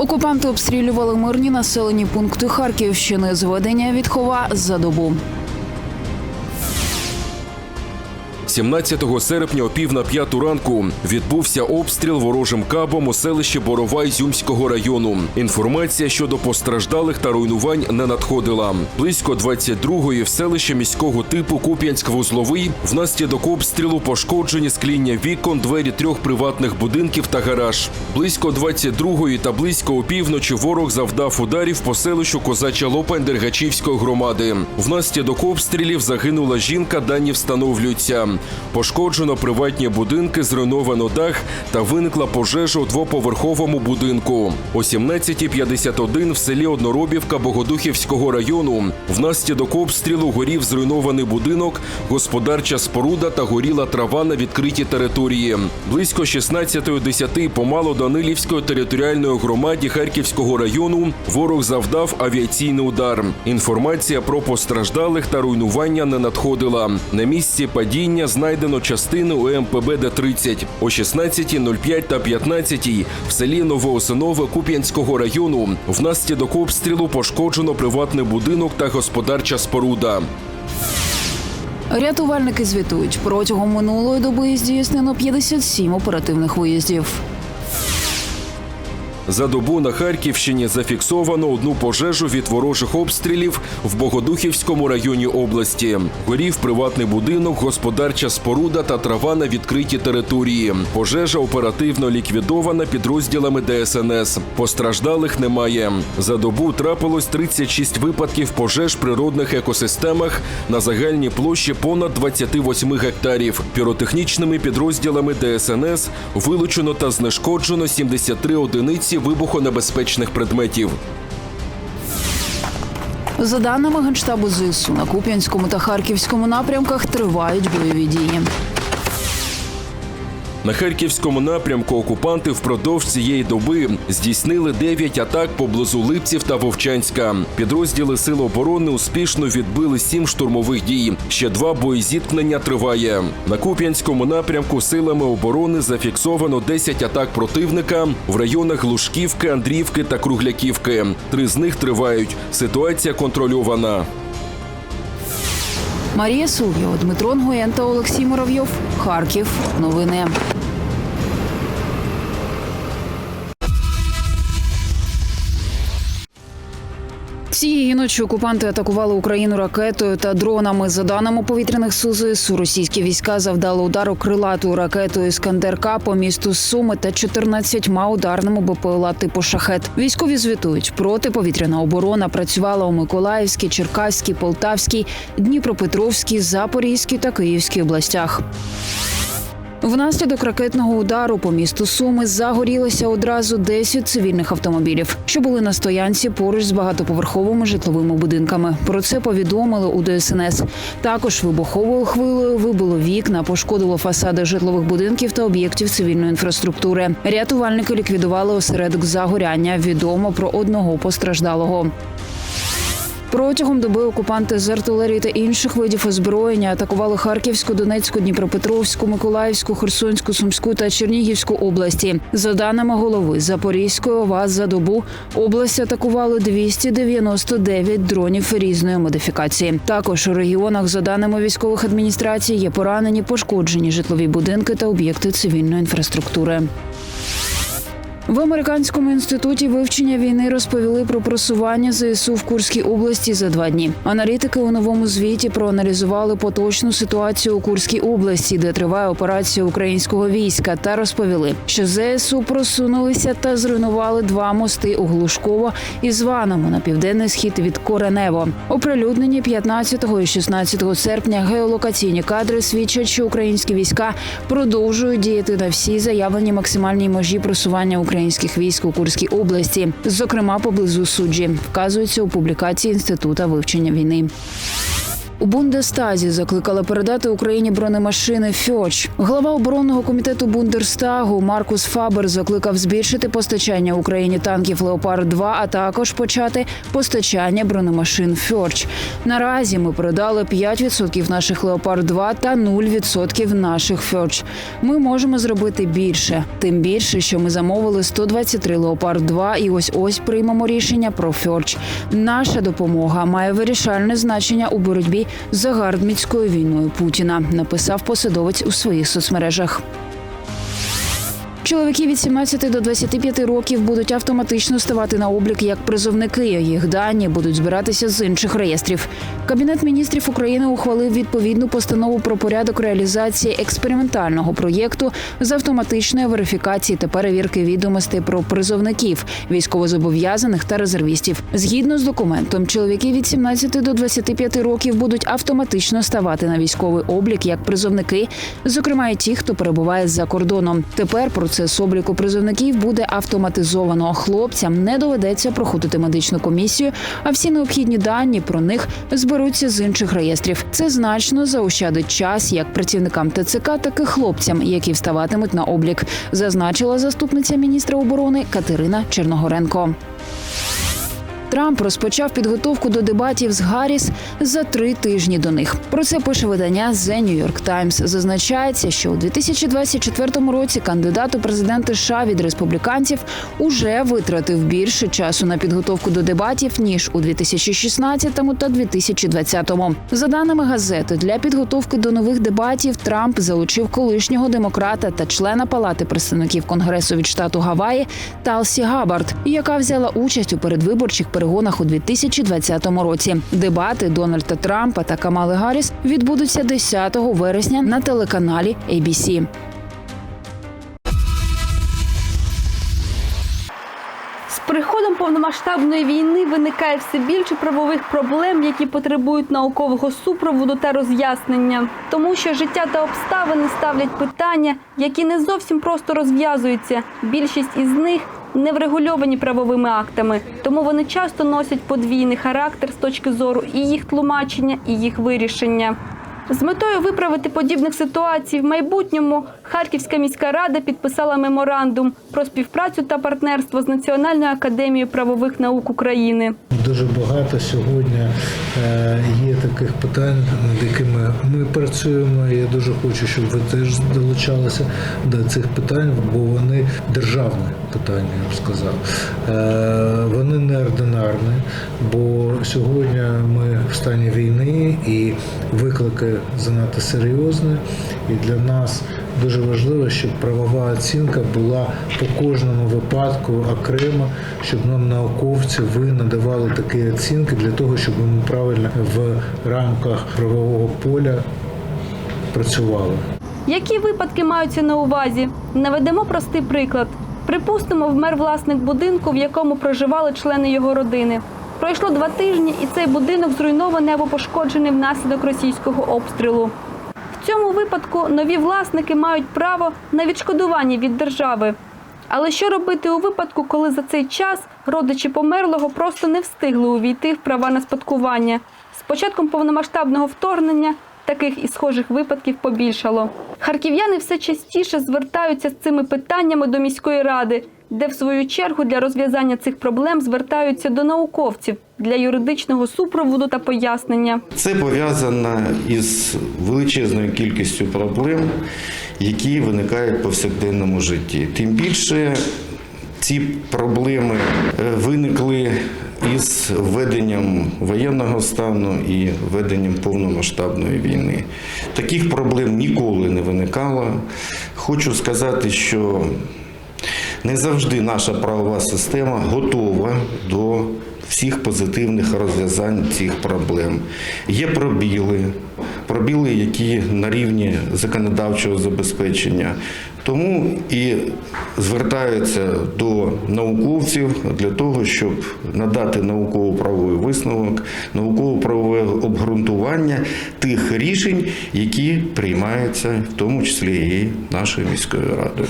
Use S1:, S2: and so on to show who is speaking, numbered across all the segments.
S1: Окупанти обстрілювали мирні населені пункти Харківщини. Зведення відхова за добу.
S2: 17 серпня о пів на п'яту ранку відбувся обстріл ворожим кабом у селищі Борова Ізюмського району. Інформація щодо постраждалих та руйнувань не надходила. Близько 22-ї в селищі міського типу Куп'янськ-Вузловий внаслідок обстрілу пошкоджені скління вікон, двері трьох приватних будинків та гараж. Близько 22-ї та близько опівночі ворог завдав ударів по селищу Козача Лопань Дергачівської громади. Внаслідок обстрілів загинула жінка, дані встановлюються. Пошкоджено приватні будинки, зруйновано дах та виникла пожежа у двоповерховому будинку. О 17.51 в селі Одноробівка Богодухівського району внаслідок обстрілу горів зруйнований будинок, господарча споруда та горіла трава на відкритій території. Близько 16.10 по Малоданилівської територіальної громаді Харківського району ворог завдав авіаційний удар. Інформація про постраждалих та руйнування не надходила. На місці падіння знайдено частини УМПБ Д-30. О 16.05 та 15.00 в селі Новоосинове Куп'янського району внаслідок обстрілу пошкоджено приватний будинок та господарча споруда.
S1: Рятувальники звітують протягом минулої доби здійснено 57 оперативних виїздів.
S2: За добу на Харківщині зафіксовано одну пожежу від ворожих обстрілів в Богодухівському районі області. Горів приватний будинок, господарча споруда та трава на відкритій території. Пожежа оперативно ліквідована підрозділами ДСНС. Постраждалих немає. За добу трапилось 36 випадків пожеж природних екосистемах на загальній площі понад 28 гектарів. Піротехнічними підрозділами ДСНС вилучено та знешкоджено 73 одиниці вибухонебезпечних предметів.
S1: За даними Генштабу ЗСУ, на Куп'янському та Харківському напрямках тривають бойові дії.
S2: На харківському напрямку окупанти впродовж цієї доби здійснили 9 атак поблизу Липців та Вовчанська. Підрозділи Сил оборони успішно відбили 7 штурмових дій. Ще два боєзіткнення триває. На Куп'янському напрямку силами оборони зафіксовано 10 атак противника в районах Глушківки, Андріївки та Кругляківки. Три з них тривають. Ситуація контрольована.
S1: Марія Сув'єва, Дмитро Нгоєн та Олексій Муравйов. Харків. Новини. Цієї ночі окупанти атакували Україну ракетою та дронами. За даними повітряних сил ЗСУ, російські війська завдали удару крилатою ракетою «Іскандер-К» по місту Суми та 14 ударними БПЛА типу шахет. Військові звітують, протиповітряна оборона працювала у Миколаївській, Черкаській, Полтавській, Дніпропетровській, Запорізькій та Київській областях. Внаслідок ракетного удару по місту Суми загорілося одразу 10 цивільних автомобілів, що були на стоянці поруч з багатоповерховими житловими будинками. Про це повідомили у ДСНС. Також вибуховою хвилею вибило вікна, пошкодило фасади житлових будинків та об'єктів цивільної інфраструктури. Рятувальники ліквідували осередок загоряння. Відомо про одного постраждалого. Протягом доби окупанти з артилерії та інших видів озброєння атакували Харківську, Донецьку, Дніпропетровську, Миколаївську, Херсонську, Сумську та Чернігівську області. За даними голови Запорізької ОВА за добу область атакували 299 дронів різної модифікації. Також у регіонах, за даними військових адміністрацій, є поранені, пошкоджені житлові будинки та об'єкти цивільної інфраструктури. В американському інституті вивчення війни розповіли про просування ЗСУ в Курській області за два дні. Аналітики у новому звіті проаналізували поточну ситуацію у Курській області, де триває операція українського війська, та розповіли, що ЗСУ просунулися та зруйнували два мости у Глушково і Званому на південний схід від Коренево. Оприлюднені 15 і 16 серпня геолокаційні кадри свідчать, що українські війська продовжують діяти на всій заявленій максимальній межі просування українських військ у Курській області, зокрема поблизу суджі, вказується у публікації інститута вивчення війни. У Бундестазі закликали передати Україні бронемашини Фьоч. Глава оборонного комітету Бундерстагу Маркус Фабер закликав збільшити постачання Україні танків Леопард 2 а також почати постачання бронемашин Фьоч. Наразі ми передали 5% наших Леопард 2 та 0% наших Фьоч. Ми можемо зробити більше. Тим більше, що ми замовили 123 Леопард 2 і ось ось приймемо рішення про Фьоч. Наша допомога має вирішальне значення у боротьбі загарбницькою війною Путіна, написав посадовець у своїх соцмережах. Чоловіки від 17 до 25 років будуть автоматично ставати на облік як призовники. Їх дані будуть збиратися з інших реєстрів. Кабінет міністрів України ухвалив відповідну постанову про порядок реалізації експериментального проєкту з автоматичної верифікації та перевірки відомостей про призовників, військовозобов'язаних та резервістів. Згідно з документом, чоловіки від 17 до 25 років будуть автоматично ставати на військовий облік як призовники, зокрема і ті, хто перебуває за кордоном. Тепер процес обліку призовників буде автоматизовано. Хлопцям не доведеться проходити медичну комісію, а всі необхідні дані про них зберуться з інших реєстрів. Це значно заощадить час як працівникам ТЦК, так і хлопцям, які вставатимуть на облік, зазначила заступниця міністра оборони Катерина Черногоренко. Трамп розпочав підготовку до дебатів з Гарріс за три тижні до них. Про це пише видання The New York Times. Зазначається, що у 2024 році кандидат у президенти США від республіканців уже витратив більше часу на підготовку до дебатів ніж у 2016 та 2020. За даними газети, для підготовки до нових дебатів Трамп залучив колишнього демократа та члена Палати представників Конгресу від штату Гаваї Талсі Габард, яка взяла участь у передвиборчих перегонах у 2020 році. Дебати Дональда Трампа та Камали Гарріс відбудуться 10 вересня на телеканалі ABC.
S3: З приходом повномасштабної війни виникає все більше правових проблем, які потребують наукового супроводу та роз'яснення, тому що життя та обставини ставлять питання, які не зовсім просто розв'язуються. Більшість із них не врегульовані правовими актами, тому вони часто носять подвійний характер з точки зору і їх тлумачення, і їх вирішення. З метою виправити подібних ситуацій в майбутньому Харківська міська рада підписала меморандум про співпрацю та партнерство з Національною академією правових наук України.
S4: Дуже багато сьогодні е, є таких питань, над якими ми працюємо. Я дуже хочу, щоб ви теж долучалися до цих питань, бо вони державні питання, я б сказав. Е, Вони неординарні, бо сьогодні ми в стані війни і виклики занадто серйозні. І для нас дуже важливо, щоб правова оцінка була по кожному випадку окремо, щоб нам науковці ви надавали такі оцінки для того, щоб ми правильно в рамках правового поля працювали.
S3: Які випадки маються на увазі? Наведемо простий приклад. Припустимо, вмер власник будинку, в якому проживали члени його родини. Пройшло два тижні, і цей будинок зруйнований або пошкоджений внаслідок російського обстрілу. Цьому випадку нові власники мають право на відшкодування від держави. Але що робити у випадку, коли за цей час родичі померлого просто не встигли увійти в права на спадкування? З початком повномасштабного вторгнення таких і схожих випадків побільшало. Харків'яни все частіше звертаються з цими питаннями до міської ради, де в свою чергу для розв'язання цих проблем звертаються до науковців для юридичного супроводу та пояснення.
S5: Це пов'язано із величезною кількістю проблем, які виникають в повсякденному житті. Тим більше ці проблеми е, виникли із введенням воєнного стану і введенням повномасштабної війни. Таких проблем ніколи не виникало. Хочу сказати, що не завжди наша правова система готова до всіх позитивних розв'язань цих проблем. Є пробіли, пробіли, які на рівні законодавчого забезпечення. Тому і звертаються до науковців для того, щоб надати науково-правовий висновок, науково-правове обґрунтування тих рішень, які приймаються, в тому числі і нашою міською радою.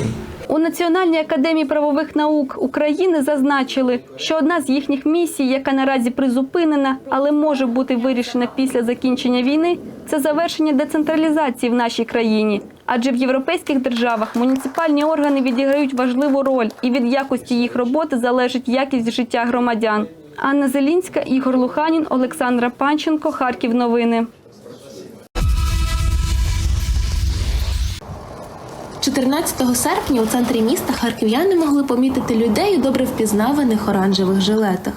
S3: У Національній академії правових наук України зазначили, що одна з їхніх місій, яка наразі призупинена, але може бути вирішена після закінчення війни, це завершення децентралізації в нашій країні. Адже в європейських державах муніципальні органи відіграють важливу роль, і від якості їх роботи залежить якість життя громадян. Анна Зелінська, Ігор Луханін, Олександра Панченко, Харків. Новини.
S6: 14 серпня у центрі міста харків'яни могли помітити людей у добре впізнаваних оранжевих жилетах.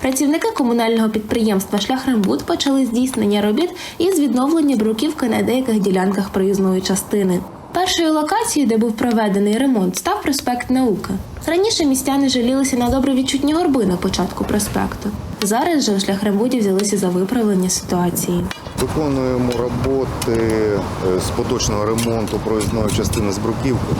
S6: Працівники комунального підприємства Шляхрембуд почали здійснення робіт із відновлення бруківки на деяких ділянках проїзної частини. Першою локацією, де був проведений ремонт, став проспект Науки. Раніше містяни жалілися на добре відчутні горби на початку проспекту. Зараз же шляхрембуді взялися за виправлення ситуації.
S7: Виконуємо роботи е, з поточного ремонту проїзної частини з бруківки,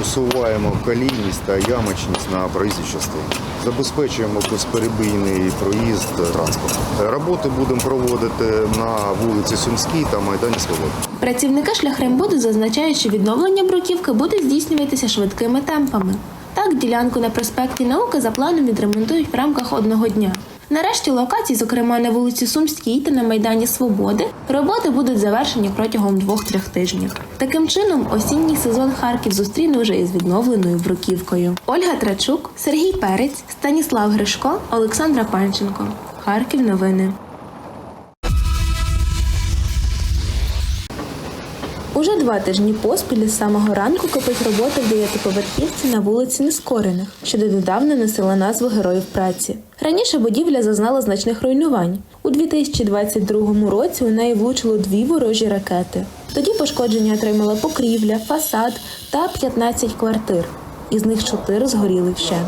S7: усуваємо колійність та ямочність на проїзній частині. Забезпечуємо безперебійний проїзд транспорту. Е, Роботи будемо проводити на вулиці Сумській та Майдані Свободи.
S6: Працівники шляхрембуду зазначають, що відновлення бруківки буде здійснюватися швидкими темпами. Так, ділянку на проспекті науки за планом відремонтують в рамках одного дня. Нарешті локацій, зокрема на вулиці Сумській та на Майдані Свободи, роботи будуть завершені протягом двох-трьох тижнів. Таким чином, осінній сезон Харків зустріне вже із відновленою бруківкою. Ольга Трачук, Сергій Перець, Станіслав Гришко, Олександра Панченко. Харків новини. Уже два тижні поспіль з самого ранку кипить робота в дев'ятиповерхівці на вулиці Нескорених, що додавна носила назву Героїв праці. Раніше будівля зазнала значних руйнувань. У 2022 році у неї влучило дві ворожі ракети. Тоді пошкодження отримала покрівля, фасад та 15 квартир. Із них чотири згоріли вщент.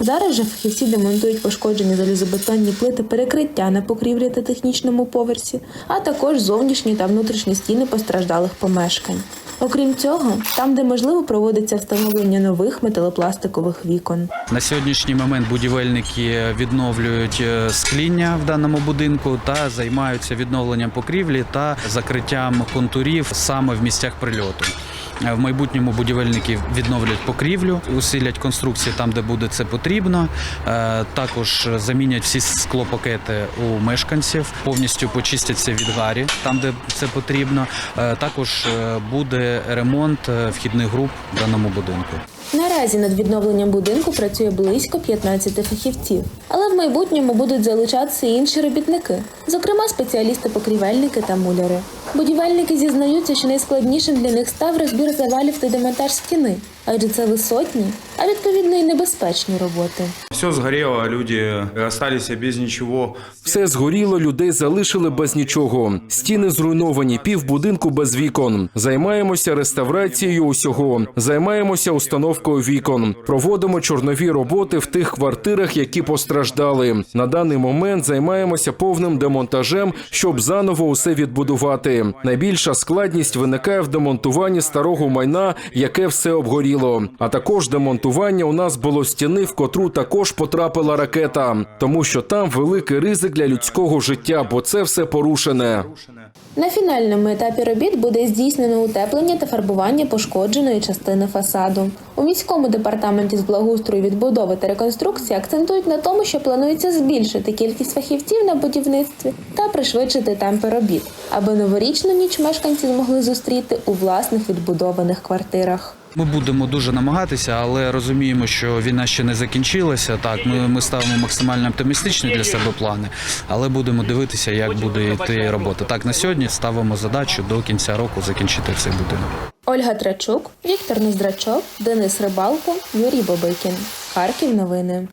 S6: Зараз же фахівці демонтують пошкоджені залізобетонні плити перекриття на покрівлі та технічному поверсі, а також зовнішні та внутрішні стіни постраждалих помешкань. Окрім цього, там, де можливо, проводиться встановлення нових металопластикових вікон.
S8: На сьогоднішній момент будівельники відновлюють е, скління в даному будинку та займаються відновленням покрівлі та закриттям контурів саме в місцях прильоту. Е, В майбутньому будівельники відновлять покрівлю, усилять конструкції там, де буде це потрібно. Е, Також замінять всі склопакети у мешканців, повністю почистяться від гарі там, де це потрібно. Е, Також буде ремонт вхідних груп в даному будинку.
S6: Наразі над відновленням будинку працює близько 15 фахівців, але в майбутньому будуть залучатися інші робітники, зокрема спеціалісти-покрівельники та муляри. Будівельники зізнаються, що найскладнішим для них став розбір завалів та демонтаж стіни, адже це висотні, а відповідно і небезпечні роботи.
S9: Все сгорело, люди остались без ничего.
S2: Все згоріло, людей залишили без нічого. Стіни зруйновані, пів будинку без вікон. Займаємося реставрацією усього. Займаємося установкою вікон. Проводимо чорнові роботи в тих квартирах, які постраждали. На даний момент займаємося повним демонтажем, щоб заново усе відбудувати. Найбільша складність виникає в демонтуванні старого майна, яке все обгоріло. А також демонтування у нас було стіни, в котру також потрапила ракета, тому що там великий ризик для людського життя, бо це все порушене.
S6: На фінальному етапі робіт буде здійснено утеплення та фарбування пошкодженої частини фасаду. У міському департаменті з благоустрою відбудови та реконструкції акцентують на тому, що планується збільшити кількість фахівців на будівництві та пришвидшити темпи робіт, аби новорічну ніч мешканці змогли зустріти у власних відбудованих квартирах.
S8: Ми будемо дуже намагатися, але розуміємо, що війна ще не закінчилася. Так, ми, ми ставимо максимально оптимістичні для себе плани, але будемо дивитися, як буде йти робота. Так, на сьогодні ставимо задачу до кінця року закінчити цей будинок.
S6: Ольга Трачук, Віктор Нездрачок, Денис Рибалко, Юрій Бобикін. Харків новини.